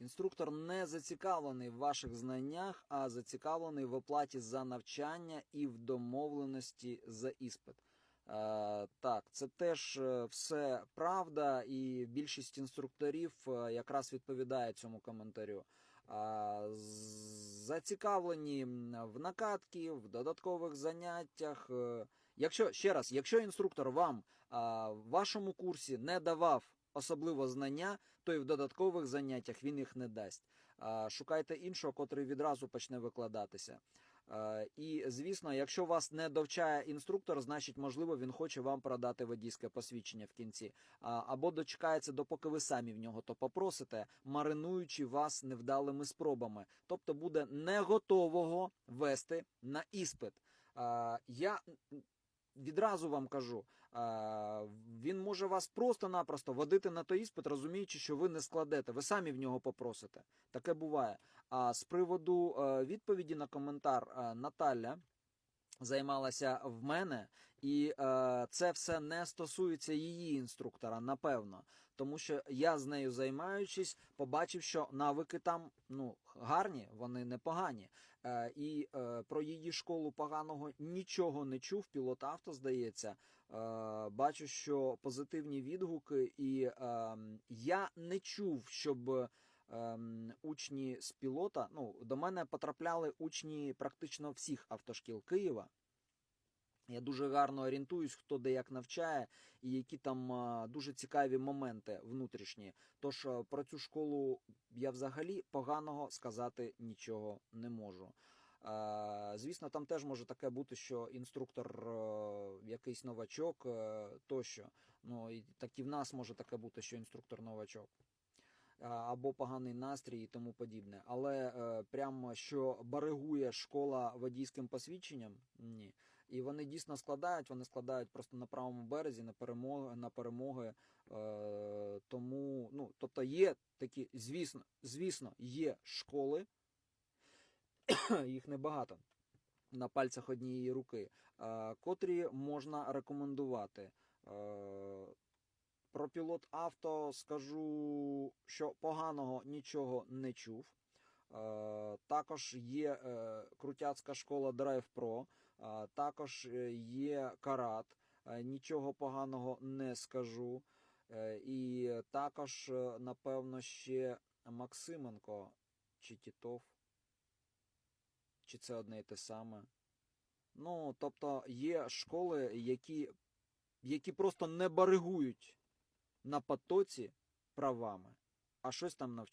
Інструктор не зацікавлений в ваших знаннях, а зацікавлений в оплаті за навчання і в домовленості за іспит. Е, так, це теж е, все правда, і більшість інструкторів е, якраз відповідає цьому коментарю. Зацікавлені в накатки, в додаткових заняттях. Якщо ще раз, якщо інструктор вам в вашому курсі не давав особливо знання, то і в додаткових заняттях він їх не дасть. Шукайте іншого, котрий відразу почне викладатися. І звісно, якщо вас не довчає інструктор, значить, можливо, він хоче вам продати водійське посвідчення в кінці, або дочекається, допоки ви самі в нього то попросите, маринуючи вас невдалими спробами. Тобто буде не готового вести на іспит. Я відразу вам кажу, він може вас просто-напросто водити на той іспит, розуміючи, що ви не складете. Ви самі в нього попросите. Таке буває. А з приводу е, відповіді на коментар е, Наталя займалася в мене, і е, це все не стосується її інструктора, напевно. Тому що я з нею займаючись, побачив, що навики там ну гарні, вони непогані. Е, і е, про її школу поганого нічого не чув. Пілот авто здається. Е, бачу, що позитивні відгуки, і е, я не чув, щоб учні з пілота. Ну, до мене потрапляли учні практично всіх автошкіл Києва. Я дуже гарно орієнтуюсь, хто де як навчає, і які там дуже цікаві моменти внутрішні. Тож про цю школу я взагалі поганого сказати нічого не можу. Е, Звісно, там теж може таке бути, що інструктор е, якийсь новачок е, тощо. Ну і так і в нас може таке бути, що інструктор новачок. А, Або поганий настрій і тому подібне. Але е, прямо що баригує школа водійським посвідченням, ні. І вони дійсно складають, вони складають просто на правому березі, на перемоги, на перемоги. Е, тому, ну, тобто є такі, звісно, звісно, є школи, їх небагато на пальцях однієї руки, е, котрі можна рекомендувати. Про пілот авто скажу, що поганого нічого не чув. Е, також є е, крутяцька школа Drive Pro, е, також є карат. Нічого поганого не скажу. І також, напевно, ще Максименко чи Тітов. Чи це одне і те саме. Ну, тобто є школи, які, які просто не баригують на потоці правами, а щось там навчають.